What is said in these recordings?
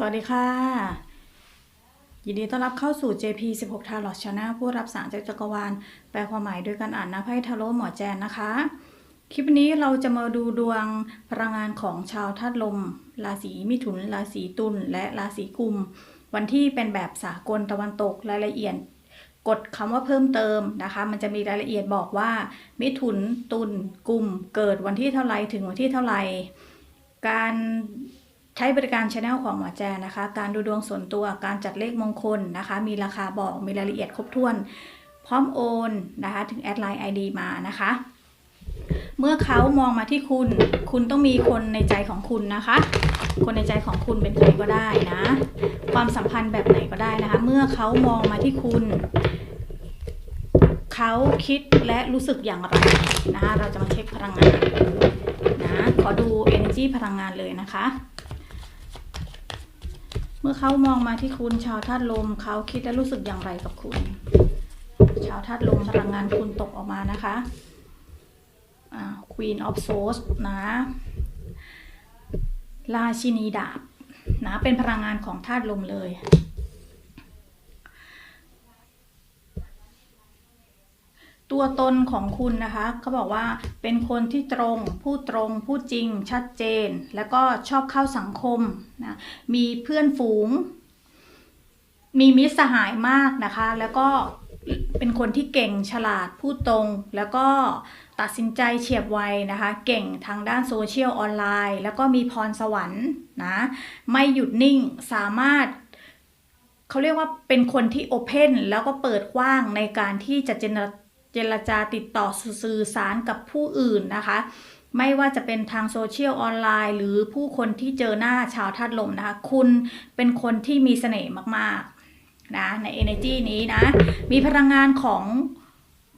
สวัสดีค่ะ ยินดีต้อนรับเข้าสู่ JP 16 Tarot Channel ผู้รับสารจากจักรวาล แปลความหมายโดยการอ่านนะไพ่ทาโร่หมอแจนนะคะ คลิปนี้เราจะมาดูดวงพลังงานของชาวธาตุลม ราศีมิถุน ราศีตุล และราศีกุม วันที่เป็นแบบสากลตะวันตกรายละเอียดกดคำว่าเพิ่มเติมนะคะ มันจะมีรายละเอียดบอกว่า มิถุนตุลกุม เกิดวันที่เท่าไรถึงวันที่เท่าไรการ ใช้บริการช anel ของหมอแจนนะคะ การดูดวงส่วนตัว การจัดเลขมงคลนะคะ มีราคาบอก มีรายละเอียดครบถ้วน พร้อมโอนนะคะ ถึงแอดไลน์ ID มานะคะ เมื่อเขามองมาที่คุณ คุณต้องมีคนในใจของคุณนะคะ คนในใจของคุณเป็นใครก็ได้นะ ความสัมพันธ์แบบไหนก็ได้นะคะ เมื่อเขามองมาที่คุณ เขาคิดและรู้สึกอย่างไรนะคะ เราจะมาเช็คพลังงานนะ ขอดู energy พลังงานเลยนะคะ เมื่อเขามองมาที่คุณชาวธาตุลมเขาคิดและรู้สึกอย่างไรกับคุณ ชาวธาตุลมพลังงานคุณตกออกมานะคะอ่า Queen of Swords นะราชินีดาบนะเป็นพลังงานของธาตุลมเลย ตัวตนของคุณนะคะเขาบอกว่าเป็นคนที่ตรงพูดตรงพูดจริงชัดเจน แล้วก็ชอบเข้าสังคมนะมีเพื่อนฝูง มีมิตรสหายมากนะคะ แล้วก็เป็นคนที่เก่งฉลาดพูดตรง แล้วก็ตัดสินใจเฉียบไวนะคะ เก่งทางด้านโซเชียลออนไลน์ แล้วก็มีพรสวรรค์นะไม่หยุดนิ่งสามารถเขาเรียกว่าเป็นคนที่โอเพนแล้วก็เปิดกว้างในการที่จะเจร เจรจาติดต่อสื่อสารกับผู้อื่นนะคะ ไม่ว่าจะเป็นทางโซเชียลออนไลน์ หรือผู้คนที่เจอหน้าชาวธาตุลมนะคะ คุณเป็นคนที่มีเสน่ห์มากๆนะใน energy นี้นะ มีพลังงานของ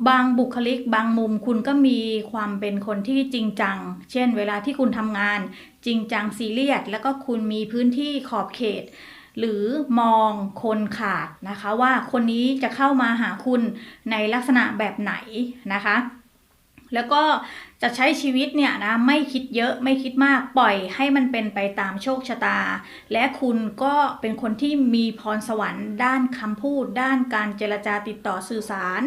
บางบุคลิกบางมุมคุณก็มีความเป็นคนที่จริงจัง เช่น เวลาที่คุณทำงานจริงจังซีเรียสแล้วก็คุณมีพื้นที่ขอบเขต หรือมองคนขาดนะคะ ว่าคนนี้จะเข้ามาหาคุณในลักษณะแบบไหนนะคะ แล้วก็จะใช้ชีวิตเนี่ยนะไม่คิดเยอะไม่คิดมากปล่อยให้มันเป็นไปตามโชคชะตา และคุณก็เป็นคนที่มีพรสวรรค์ ด้านคำพูด ด้านการเจรจาติดต่อสื่อสาร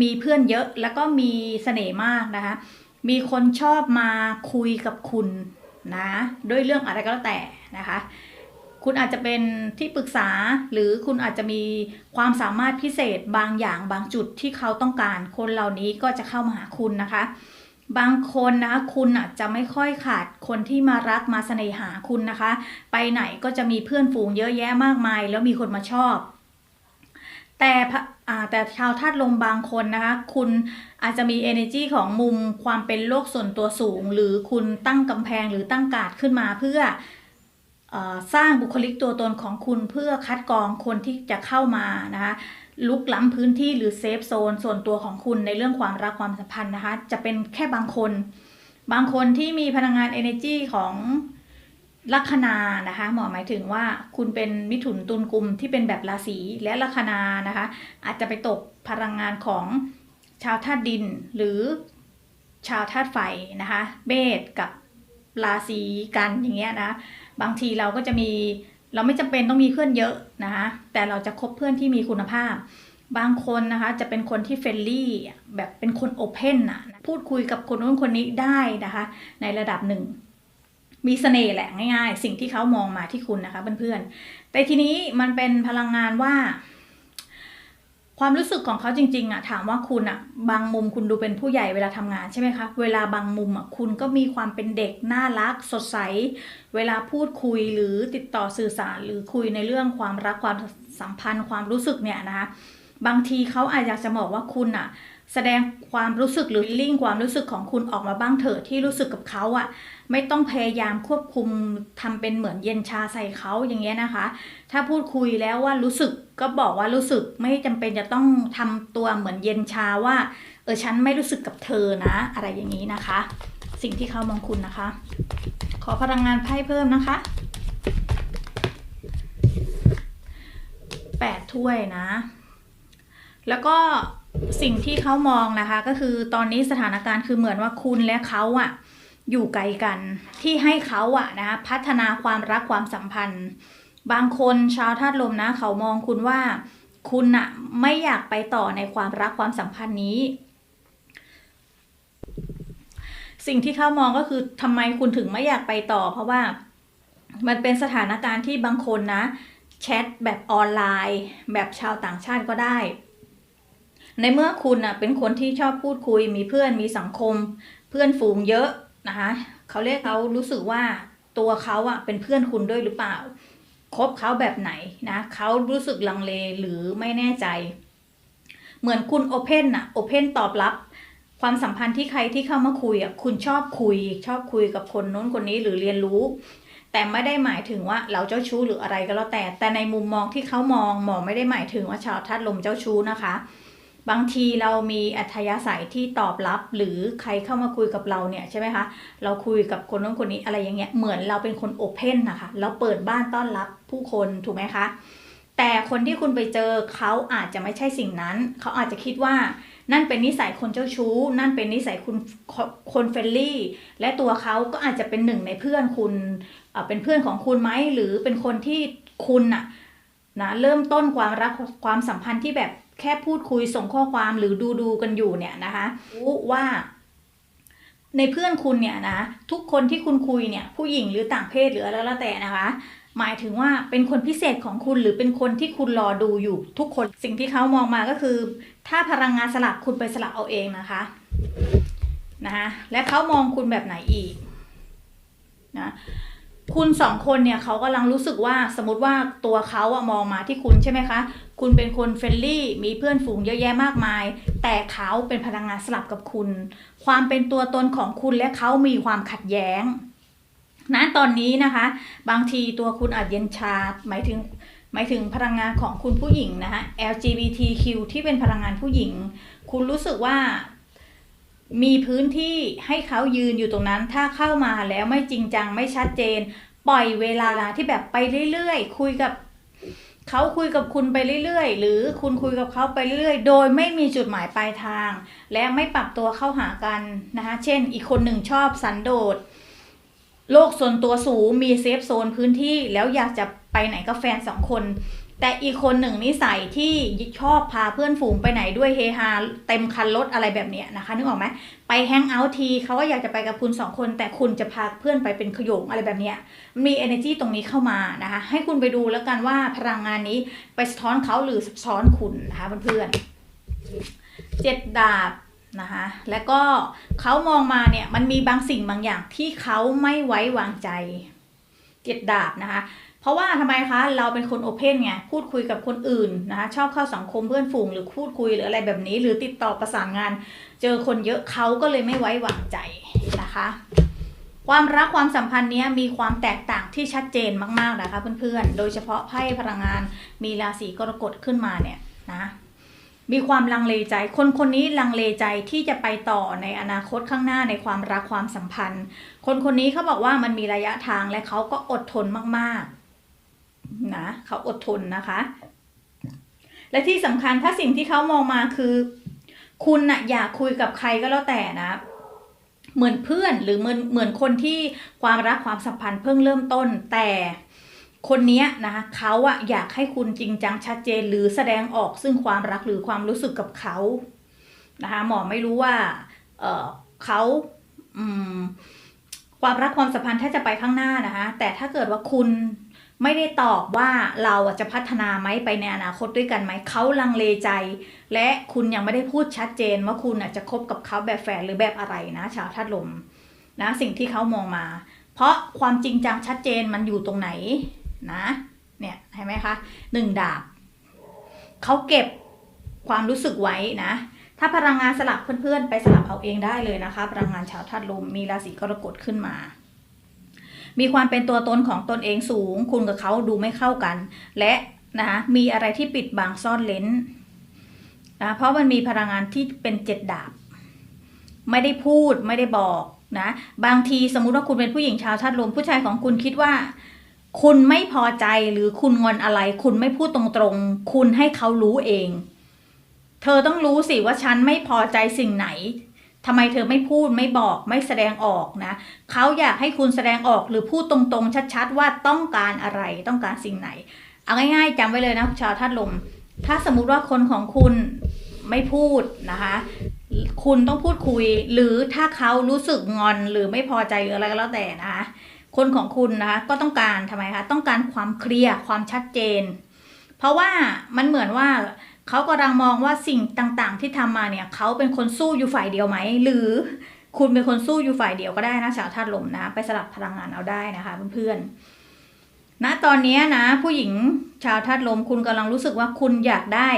มีเพื่อนเยอะแล้วก็มีเสน่ห์มากนะคะ มีคนชอบมาคุยกับคุณนะด้วยเรื่องอะไรก็แล้วแต่นะคะ คุณอาจจะเป็นที่ปรึกษาหรือคุณอาจจะมีความสามารถพิเศษบางอย่างบางจุดที่เขาต้องการ คนเหล่านี้ก็จะเข้ามาหาคุณนะคะ บางคนนะคะคุณอาจจะไม่ค่อยขาดคนที่มารักมาเสน่หาคุณนะคะ ไปไหนก็จะมีเพื่อนฝูงเยอะแยะมากมาย แล้วมีคนมาชอบ แต่แต่ชาวธาตุลมบางคนนะคะ คุณอาจจะมี energy ของมุมความเป็นโลกส่วนตัวสูง หรือคุณตั้งกำแพงหรือตั้งกาดขึ้นมาเพื่อ สร้างบุคลิกตัวตนของคุณเพื่อคัดกรองคนที่จะเข้ามานะคะลุกล้ำพื้นที่หรือเซฟโซนส่วนตัวของคุณในเรื่องความรักความสัมพันธ์นะคะ จะเป็นแค่บางคน บางคนที่มีพลังงาน energy ของลัคนานะคะหมอหมายถึงว่าคุณเป็นมิถุนตุลกุมที่เป็นแบบราศีและลัคนานะคะ อาจจะไปตกพลังงานของชาวธาตุดิน หรือชาวธาตุไฟนะคะเมษกับราศีกันอย่างเงี้ยนะ บางทีเราก็จะมีเราไม่จำเป็นต้องมีเพื่อนเยอะนะคะแต่เราจะคบเพื่อนที่มีคุณภาพ บางคนนะคะจะเป็นคนที่เฟรนลี่แบบเป็นคนโอเพนนะพูดคุยกับคนนู้นคนนี้ได้นะคะ ในระดับหนึ่ง มีเสน่ห์แหละง่าย ๆ สิ่งที่เขามองมาที่คุณนะคะเพื่อนๆแต่ทีนี้มันเป็นพลังงานว่า ความรู้สึกของเขาจริงๆอะถามว่าคุณอะบางมุมคุณดูเป็นผู้ใหญ่เวลาทำงานใช่ไหมคะ เวลาบางมุมอะคุณก็มีความเป็นเด็กน่ารัก สดใส เวลาพูดคุยหรือติดต่อสื่อสาร หรือคุยในเรื่องความรักความสัมพันธ์ความรู้สึกเนี่ยนะคะบางทีเขาอาจจะบอกว่าคุณอะ แสดงความรู้สึกหรือลิงความรู้สึกของคุณออกมาบ้างเถอะที่รู้สึกกับเขาอะไม่ต้องพยายามควบคุมทำเป็นเหมือนเย็นชาใส่เขาอย่างเงี้ยนะคะ ถ้าพูดคุยแล้วว่ารู้สึกก็บอกว่ารู้สึกไม่จำเป็นจะต้องทำตัวเหมือนเย็นชาว่าเออฉันไม่รู้สึกกับเธอนะ อะไรอย่างนี้นะคะ สิ่งที่เขามองคุณนะคะ ขอพลังงานไพ่เพิ่มนะคะแปดถ้วยนะ แล้วก็ สิ่งที่เขามองนะคะ ก็คือตอนนี้สถานการณ์คือเหมือนว่าคุณและเขาอะอยู่ไกลกัน ที่ให้เขาอะนะคะพัฒนาความรักความสัมพันธ์ บางคนชาวธาตุลมนะ เขามองคุณว่าคุณอะไม่อยากไปต่อในความรักความสัมพันธ์นี้ สิ่งที่เขามองก็คือทำไมคุณถึงไม่อยากไปต่อ เพราะว่ามันเป็นสถานการณ์ที่บางคนนะแชทแบบออนไลน์ แบบชาวต่างชาติก็ได้ ในเมื่อคุณอะเป็นคนที่ชอบพูดคุย มีเพื่อนมีสังคม เพื่อนฝูงเยอะนะคะเขาเรียกเขารู้สึกว่าตัวเขาอะเป็นเพื่อนคุณด้วยหรือเปล่าคบเขาแบบไหนนะเขารู้สึกลังเลหรือไม่แน่ใจ เหมือนคุณโอเพนอะโอเพนตอบรับ ความสัมพันธ์ที่ใครที่เข้ามาคุยอะคุณชอบคุย ชอบคุยกับคนโน้นคนนี้หรือเรียนรู้ แต่ไม่ได้หมายถึงว่าเราเจ้าชู้หรืออะไรก็แล้วแต่ แต่ในมุมมองที่เขามองมองไม่ได้หมายถึงว่าชาวธาตุลมเจ้าชู้นะคะ บางทีเรามีอัธยาศัยที่ตอบรับ หรือใครเข้ามาคุยกับเราเนี่ยใช่ไหมคะ เราคุยกับคนโน้นคนนี้อะไรอย่างเงี้ยเหมือนเราเป็นคนโอเพนนะคะ เราเปิดบ้านต้อนรับผู้คนถูกไหมคะ แต่คนที่คุณไปเจอเขาอาจจะไม่ใช่สิ่งนั้น เขาอาจจะคิดว่านั่นเป็นนิสัยคนเจ้าชู้ นั่นเป็นนิสัยคุณคนเฟรนลี่ และตัวเขาก็อาจจะเป็นหนึ่งในเพื่อนคุณเป็นเพื่อนของคุณไหมหรือเป็นคนที่คุณน่ะนะเริ่มต้นความรักความสัมพันธ์ที่แบบ แค่พูดคุยส่งข้อความหรือดูดูกันอยู่เนี่ยนะคะรู้ว่า ในเพื่อนคุณเนี่ยนะทุกคนที่คุณคุยเนี่ยผู้หญิงหรือต่างเพศหรืออะไรแล้วแต่นะคะหมายถึงว่าเป็นคนพิเศษของคุณหรือเป็นคนที่คุณรอดูอยู่ทุกคนสิ่งที่เขามองมาก็คือ ถ้าพลังงานสลับคุณไปสลับเอาเองนะคะนะคะและเขามองคุณแบบไหนอีกนะ คุณสองคนเนี่ยเขากำลังรู้สึกว่าสมมติว่าตัวเขาอะมองมาที่คุณใช่ไหมคะ คุณเป็นคนเฟรนลี่ มีเพื่อนฝูงเยอะแยะมากมาย แต่เขาเป็นพลังงานสลับกับคุณ ความเป็นตัวตนของคุณและเขามีความขัดแย้งณตอนนี้นะคะ บางทีตัวคุณอาจเย็นชาหมายถึงหมายถึงพลังงานของคุณผู้หญิงนะคะ LGBTQ ที่เป็นพลังงานผู้หญิง คุณรู้สึกว่า มีพื้นที่ให้เขายืนอยู่ตรงนั้น ถ้าเข้ามาแล้วไม่จริงจังไม่ชัดเจน ปล่อยเวลาที่แบบไปเรื่อยๆ คุยกับเขาคุยกับคุณไปเรื่อยๆ หรือคุณคุยกับเขาไปเรื่อยๆ โดยไม่มีจุดหมายปลายทาง และไม่ปรับตัวเข้าหากันนะคะ เช่น อีกคนหนึ่งชอบสันโดษ โลกส่วนตัวสูงมีเซฟโซนพื้นที่แล้วอยากจะไปไหนกับแฟนสองคน แต่อีกคนหนึ่งนิสัยที่ชอบพาเพื่อนฝูงไปไหนด้วยเฮฮาเต็มคันรถอะไรแบบเนี้ยนะคะนึกออกไหมไปแฮงเอาท์ทีเขาก็อยากจะไปกับคุณสองคน แต่คุณจะพาเพื่อนไปเป็นขยงอะไรแบบเนี้ยมี energy ตรงนี้เข้ามานะคะให้คุณไปดูแล้วกันว่าพลังงานนี้ไปสะท้อนเขาหรือสะท้อนคุณนะคะเพื่อนๆเจ็ดดาบนะคะแล้วก็เขามองมาเนี่ยมันมีบางสิ่งบางอย่างที่เขาไม่ไว้วางใจเจ็ดดาบนะคะ เพราะว่าทำไมคะเราเป็นคนโอเพนไงพูดคุยกับคนอื่นนะคะชอบเข้าสังคมเพื่อนฝูงหรือพูดคุยหรืออะไรแบบนี้ หรือติดต่อประสานงาน เจอคนเยอะเขาก็เลยไม่ไว้วางใจนะคะ ความรักความสัมพันธ์เนี้ยมีความแตกต่างที่ชัดเจนมากๆนะคะเพื่อนๆ โดยเฉพาะไพ่พลังงานมีราศีกรกฎขึ้นมาเนี่ยนะมีความลังเลใจ คนคนนี้ลังเลใจที่จะไปต่อในอนาคตข้างหน้าในความรักความสัมพันธ์ คนคนนี้เขาบอกว่ามันมีระยะทางและเขาก็อดทนมากๆ นะเขาอดทนนะคะ และที่สำคัญถ้าสิ่งที่เขามองมาคือ คุณนะอยากคุยกับใครก็แล้วแต่นะเหมือนเพื่อนหรือเหมือนเหมือนคนที่ความรักความสัมพันธ์เพิ่งเริ่มต้น แต่คนนี้นะคะเขาอะอยากให้คุณจริงจังชัดเจนหรือแสดงออกซึ่งความรักหรือความรู้สึกกับเขานะคะหมอไม่รู้ว่าเเขาความรักความสัมพันธ์ถ้าจะไปข้างหน้านะคะแต่ถ้าเกิดว่าคุณ ไม่ได้ตอบว่าเราจะพัฒนาไหมไปในอนาคตด้วยกันไหมเขาลังเลใจ และคุณยังไม่ได้พูดชัดเจนว่าคุณจะคบกับเขาแบบแฟนหรือแบบอะไรนะ ชาวธาตุลมนะสิ่งที่เขามองมา เพราะความจริงจังชัดเจนมันอยู่ตรงไหนนะเนี่ยเห็นไหมคะหนึ่งดาบเขาเก็บความรู้สึกไว้นะ ถ้าพลังงานสลับเพื่อนๆ ไปสลับเอาเองได้เลยนะคะ พลังงานชาวธาตุลมมีราศีกรกฎขึ้นมา มีความเป็นตัวตนของตนเองสูง คุณกับเขาดูไม่เข้ากัน และนะคะมีอะไรที่ปิดบังซ่อนเลนนะเพราะมันมีพลังงานที่เป็นเจ็ดดาบ ไม่ได้พูดไม่ได้บอกนะบางทีสมมุติว่าคุณเป็นผู้หญิงชาวธาตุลมผู้ชายของคุณคิดว่า คุณไม่พอใจหรือคุณงอนอะไร คุณไม่พูดตรงๆ คุณให้เขารู้เอง เธอต้องรู้สิว่าฉันไม่พอใจสิ่งไหน ทำไมเธอไม่พูดไม่บอกไม่แสดงออกนะเขาอยากให้คุณแสดงออกหรือพูดตรงๆ ชัด ๆ ว่าต้องการอะไรต้องการสิ่งไหน เอาง่ายๆจำไว้เลยนะชาวธาตุลม ถ้าสมมุติว่าคนของคุณไม่พูดนะคะ คุณต้องพูดคุย หรือถ้าเขารู้สึกงอนหรือไม่พอใจหรืออะไรก็แล้วแต่นะคะคนของคุณนะคะก็ต้องการทำไมคะต้องการความเคลียร์ความชัดเจน เพราะว่ามันเหมือนว่า เขากำลังมองว่าสิ่งต่างๆ ที่ทำมาเนี่ยเขาเป็นคนสู้อยู่ฝ่ายเดียวไหม หรือคุณเป็นคนสู้อยู่ฝ่ายเดียวก็ได้นะชาวธาตุลมนะ ไปสลับพลังงานเอาได้นะคะเพื่อนๆณตอนนี้นะ ผู้หญิงชาวธาตุลมคุณกำลังรู้สึกว่าคุณอยากได้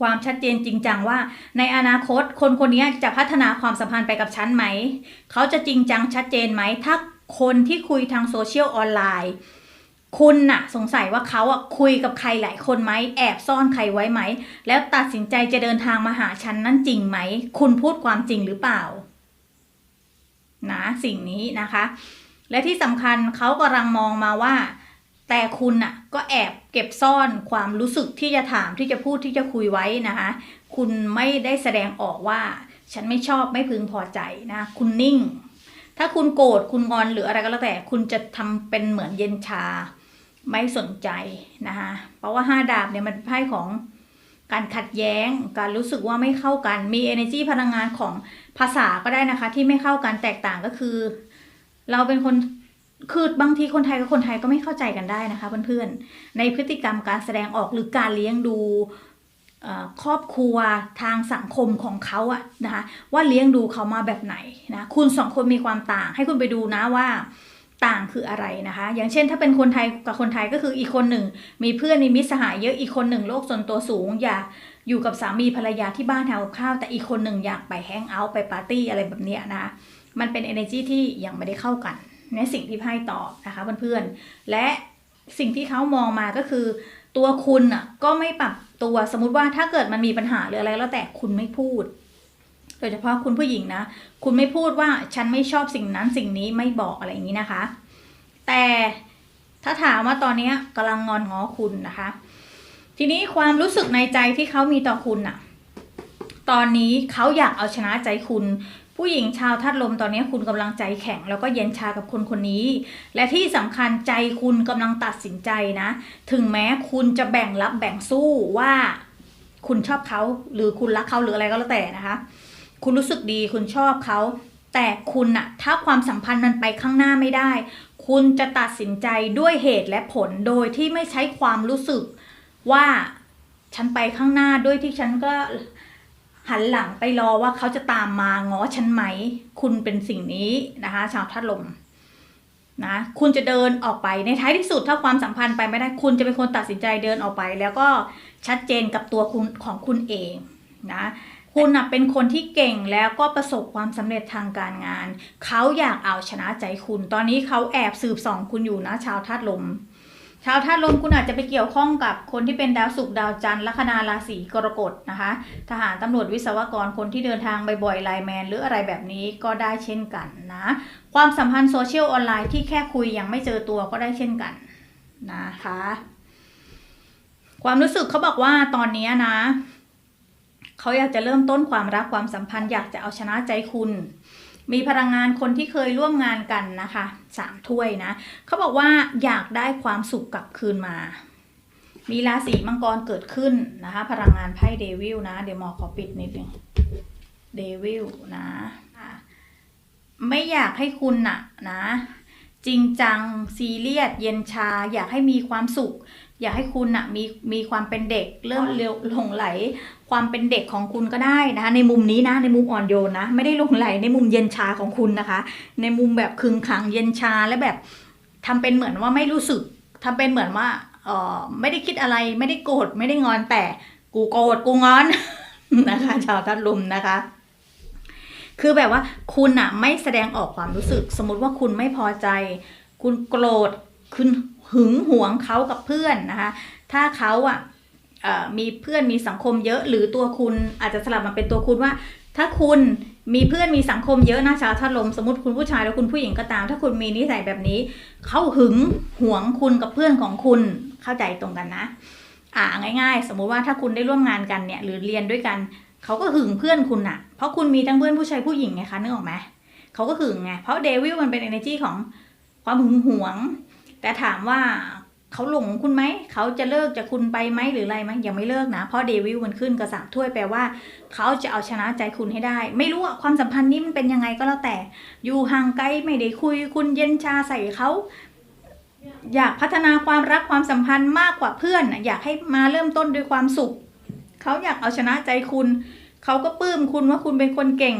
ความชัดเจนจริงจังว่า ในอนาคตคนคนนี้จะพัฒนาความสัมพันธ์ไปกับฉันไหม เขาจะจริงจังชัดเจนไหม ถ้าคนที่คุยทางโซเชียลออนไลน์ คุณน่ะสงสัยว่าเขาอะคุยกับใครหลายคนไหมแอบซ่อนใครไว้ไหม แล้วตัดสินใจจะเดินทางมาหาฉันนั่นจริงไหม คุณพูดความจริงหรือเปล่า นะสิ่งนี้นะคะ และที่สำคัญเขากำลังมองมาว่า แต่คุณน่ะก็แอบเก็บซ่อนความรู้สึกที่จะถามที่จะพูดที่จะคุยไว้นะคะ คุณไม่ได้แสดงออกว่า ฉันไม่ชอบไม่พึงพอใจนะ คุณนิ่ง ถ้าคุณโกรธคุณงอนหรืออะไรก็แล้วแต่ คุณจะทำเป็นเหมือนเย็นชา ไม่สนใจนะคะเพราะว่าห้าดาบเนี่ยมันเป็นไพ่ของการขัดแย้ง การรู้สึกว่าไม่เข้ากัน มี energy พลังงานของภาษาก็ได้นะคะ ที่ไม่เข้ากันแตกต่างก็คือ เราเป็นคนคือบางทีคนไทยกับคนไทยก็ไม่เข้าใจกันได้นะคะเพื่อนๆในพฤติกรรมการแสดงออกหรือการเลี้ยงดูครอบครัวทางสังคมของเขาอะนะคะว่าเลี้ยงดูเขามาแบบไหนนะคุณสองคนมีความต่าง ให้คุณไปดูนะว่า ต่างคืออะไรนะคะ อย่างเช่นถ้าเป็นคนไทยกับคนไทยก็คืออีกคนหนึ่ง มีเพื่อนมีมิตรสหายเยอะอีกคนหนึ่งโลกส่วนตัวสูง อยากอยู่กับสามีภรรยาที่บ้านทำกับข้าว แต่อีกคนหนึ่งอยากไปแฮงเอาท์ไปปาร์ตี้อะไรแบบเนี้ยนะมันเป็น energy ที่ยังไม่ได้เข้ากันในสิ่งที่ไพ่ตอบนะคะเพื่อนๆและสิ่งที่เขามองมาก็คือ ตัวคุณอะก็ไม่ปรับตัวสมมติว่าถ้าเกิดมันมีปัญหาหรืออะไรแล้วแต่คุณไม่พูด โดยเฉพาะคุณผู้หญิงนะ คุณไม่พูดว่าฉันไม่ชอบสิ่งนั้นสิ่งนี้ไม่บอกอะไรอย่างนี้นะคะ แต่ถ้าถามว่าตอนนี้กำลังงอนง้อคุณนะคะ ทีนี้ความรู้สึกในใจที่เขามีต่อคุณอะตอนนี้เขาอยากเอาชนะใจคุณ ผู้หญิงชาวธาตุลมตอนนี้คุณกำลังใจแข็ง แล้วก็เย็นชากับคนคนนี้ และที่สำคัญใจคุณกำลังตัดสินใจนะ ถึงแม้คุณจะแบ่งรับแบ่งสู้ว่า คุณชอบเขาหรือคุณรักเขาหรืออะไรก็แล้วแต่นะคะ คุณรู้สึกดีคุณชอบเขา แต่คุณอะถ้าความสัมพันธ์มันไปข้างหน้าไม่ได้ คุณจะตัดสินใจด้วยเหตุและผลโดยที่ไม่ใช้ความรู้สึกว่าฉันไปข้างหน้าด้วยที่ฉันก็หันหลังไปรอว่าเขาจะตามมาง้อฉันไหม คุณเป็นสิ่งนี้นะคะ ชาวธาตุลมนะคุณจะเดินออกไปในท้ายที่สุดถ้าความสัมพันธ์ไปไม่ได้คุณจะเป็นคนตัดสินใจเดินออกไป แล้วก็ชัดเจนกับตัวคุณของคุณเองนะ คุณนะเป็นคนที่เก่งแล้วก็ประสบความสำเร็จทางการงาน เขาอยากเอาชนะใจคุณ ตอนนี้เขาแอบสืบส่องคุณอยู่นะ ชาวธาตุลม ชาวธาตุลมคุณอาจจะไปเกี่ยวข้องกับคนที่เป็นดาวศุกร์ดาวจันทร์ลัคนาราศีกรกฎนะคะ ทหารตำรวจวิศวกรคนที่เดินทางบ่อยๆไลแมนหรืออะไรแบบนี้ก็ได้เช่นกันนะ ความสัมพันธ์โซเชียลออนไลน์ที่แค่คุยยังไม่เจอตัวก็ได้เช่นกันนะคะ ความรู้สึกเขาบอกว่าตอนนี้นะ เขาอยากจะเริ่มต้นความรักความสัมพันธ์อยากจะเอาชนะใจคุณ มีพลังงานคนที่เคยร่วมงานกันนะคะสามถ้วยนะเขาบอกว่าอยากได้ความสุขกลับคืนมา มีราศีมังกรเกิดขึ้นนะคะ พลังงานไพ่เดวิลนะ เดี๋ยวหมอขอปิดนิดนึงเดวิลนะไม่อยากให้คุณน่ะนะ จริงจังซีเรียสเย็นชาอยากให้มีความสุข อยากให้คุณน่ะมีมีความเป็นเด็กเริ่มเร็วหลงไหล ความเป็นเด็กของคุณก็ได้นะคะในมุมนี้นะในมุมอ่อนโยนนะ ไม่ได้หลงไหลในมุมเย็นชาของคุณนะคะ ในมุมแบบคึงขังเย็นชาและแบบทำเป็นเหมือนว่าไม่รู้สึกทำเป็นเหมือนว่าเออไม่ได้คิดอะไรไม่ได้โกรธไม่ได้งอนแต่กูโกรธกูงอนนะคะชาวทัดลุมนะคะคือแบบว่าคุณอะไม่แสดงออกความรู้สึก สมมติว่าคุณไม่พอใจ คุณโกรธคุณ หึงหวงเขากับเพื่อนนะคะ ถ้าเขาอะเอ่อมีเพื่อนมีสังคมเยอะ หรือตัวคุณอาจจะสลับมาเป็นตัวคุณว่า ถ้าคุณมีเพื่อนมีสังคมเยอะนะชาวธาตุลมสมมติคุณผู้ชายแล้วคุณผู้หญิงก็ตาม ถ้าคุณมีนิสัยแบบนี้เขาหึงหวงคุณกับเพื่อนของคุณเข้าใจตรงกันนะ อ่าง่าย ๆ สมมุติว่าถ้าคุณได้ร่วมงานกันเนี่ยหรือเรียนด้วยกันเขาก็หึงเพื่อนคุณน่ะเพราะคุณมีทั้งเพื่อนผู้ชายผู้หญิงไงคะนึกออกไหมเขาก็หึงไงเพราะเดวิลมันเป็น energy ของความหึงหวง แต่ถามว่าเขาหลงคุณไหม เขาจะเลิกจากคุณไปไหมหรืออะไรไหมยังไม่เลิกนะ เพราะเดวิลมันขึ้นกระสามถ้วยแปลว่า เขาจะเอาชนะใจคุณให้ได้ ไม่รู้อะความสัมพันธ์นี้มันเป็นยังไงก็แล้วแต่ อยู่ห่างไกลไม่ได้คุย คุณเย็นชาใส่เขาอยากพัฒนาความรักความสัมพันธ์มากกว่าเพื่อนน่ะอยากให้มาเริ่มต้นด้วยความสุข เขาอยากเอาชนะใจคุณ เขาก็ปลื้มคุณว่าคุณเป็นคนเก่ง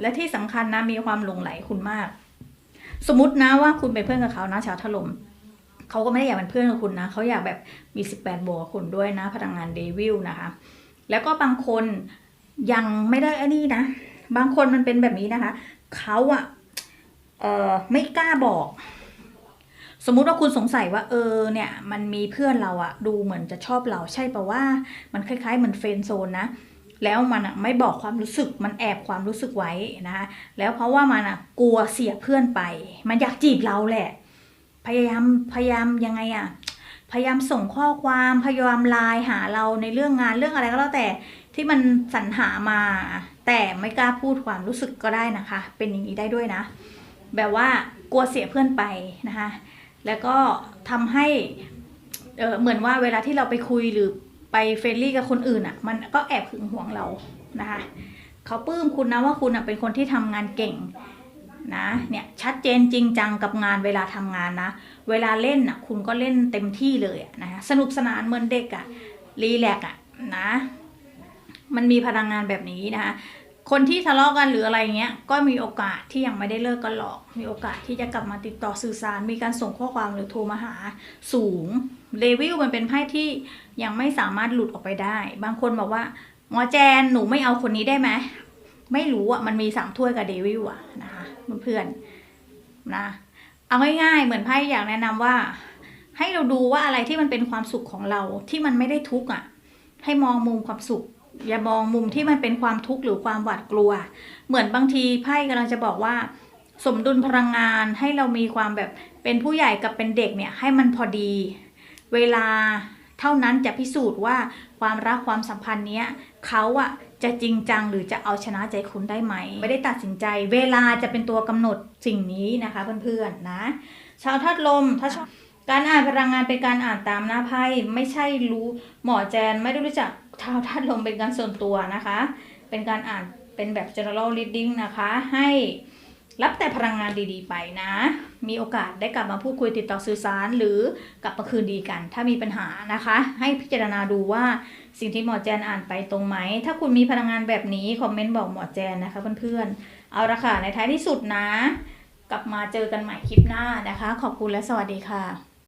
และที่สำคัญนะมีความหลงไหลคุณมาก สมมตินะว่าคุณเป็นเพื่อนกับเขานะชาวถล่ม เขาก็ไม่ได้อยากเป็นเพื่อนกับคุณนะเขาอยากแบบมีสิบวกับคุณด้วยนะ พลังงานเดวิลนะคะ แล้วก็บางคนยังไม่ได้อันนี้นะ บางคนมันเป็นแบบนี้นะคะเขาอะเออไม่กล้าบอก สมมุติว่าคุณสงสัยว่า เออเนี่ย มันมีเพื่อนเราอะดูเหมือนจะชอบเราใช่ปะว่า มันคล้ายๆเหมือนเฟรนด์โซนนะแล้วมันอะไม่บอกความรู้สึกมันแอบความรู้สึกไว้นะคะแล้วเพราะว่ามันอะกลัวเสียเพื่อนไป มันอยากจีบเราแหละ พยายามพยายามยังไงอะพยายามส่งข้อความพยายามไลน์หาเราในเรื่องงานเรื่องอะไรก็แล้วแต่ที่มันสรรหามา แต่ไม่กล้าพูดความรู้สึกก็ได้นะคะ เป็นอย่างนี้ได้ด้วยนะ แบบว่ากลัวเสียเพื่อนไปนะคะ แล้วก็ทำให้เออเหมือนว่าเวลาที่เราไปคุยหรือไปเฟรนลี่กับคนอื่นอะ่ะ มันก็แอบหึงหวงเรานะคะเขาปลื้มคุณนะว่าคุณอะเป็นคนที่ทำงานเก่ง นะเนี่ยชัดเจนจริงจังกับงานเวลาทำงานนะ เวลาเล่นอะคุณก็เล่นเต็มที่เลยนะคะสนุกสนานเหมือนเด็กอะ่ะรีแลกอะนะมันมีพลังงานแบบนี้นะคะคนที่ทะเลาะกันหรืออะไรเงี้ยก็มีโอกาสที่ยังไม่ได้เลิกกันหรอก มีโอกาสที่จะกลับมาติดต่อสื่อสาร มีการส่งข้อความหรือโทรมาหาสูงเลวิลมันเป็นไพ่ที่ยังไม่สามารถหลุดออกไปได้ บางคนบอกว่าหมอแจนหนูไม่เอาคนนี้ได้ไหม ไม่รู้อะมันมีสามถ้วยกับเดวิลอะนะคะเพื่อนๆนะ เอาง่ายๆเหมือนไพ่อยากแนะนำว่า ให้เราดูว่าอะไรที่มันเป็นความสุขของเราที่มันไม่ได้ทุกข์อะ ให้มองมุมความสุข อย่ามองมุมที่มันเป็นความทุกข์หรือความหวาดกลัว เหมือนบางทีไพ่กำลังจะบอกว่า สมดุลพลังงานให้เรามีความแบบเป็นผู้ใหญ่กับเป็นเด็กเนี่ย ให้มันพอดี เวลาเท่านั้นจะพิสูจน์ว่าความรักความสัมพันธ์เนี้ยเขาอะ จะจริงจังหรือจะเอาชนะใจคุณได้ไหม ไม่ได้ตัดสินใจ เวลาจะเป็นตัวกำหนดสิ่งนี้นะคะเพื่อนๆนะ ชาวธาตุลมถ้าชอบการอ่านพลังงานเป็นการอ่านตามหน้าไพ่ไม่ใช่รู้หมอแจนไม่ได้รู้จักชาวธาตุลมเป็นการส่วนตัวนะคะ เป็นการอ่านเป็นแบบ general reading นะคะ ให้ รับแต่พลังงานดีๆไปนะ มีโอกาสได้กลับมาพูดคุยติดต่อสื่อสาร หรือกลับมาคืนดีกัน ถ้ามีปัญหานะคะ ให้พิจารณาดูว่าสิ่งที่หมอแจนอ่านไปตรงไหม ถ้าคุณมีพลังงานแบบนี้ คอมเมนต์บอกหมอแจนนะคะเพื่อนๆ เอาละค่ะ ในท้ายที่สุดนะ กลับมาเจอกันใหม่คลิปหน้านะคะ ขอบคุณและสวัสดีค่ะ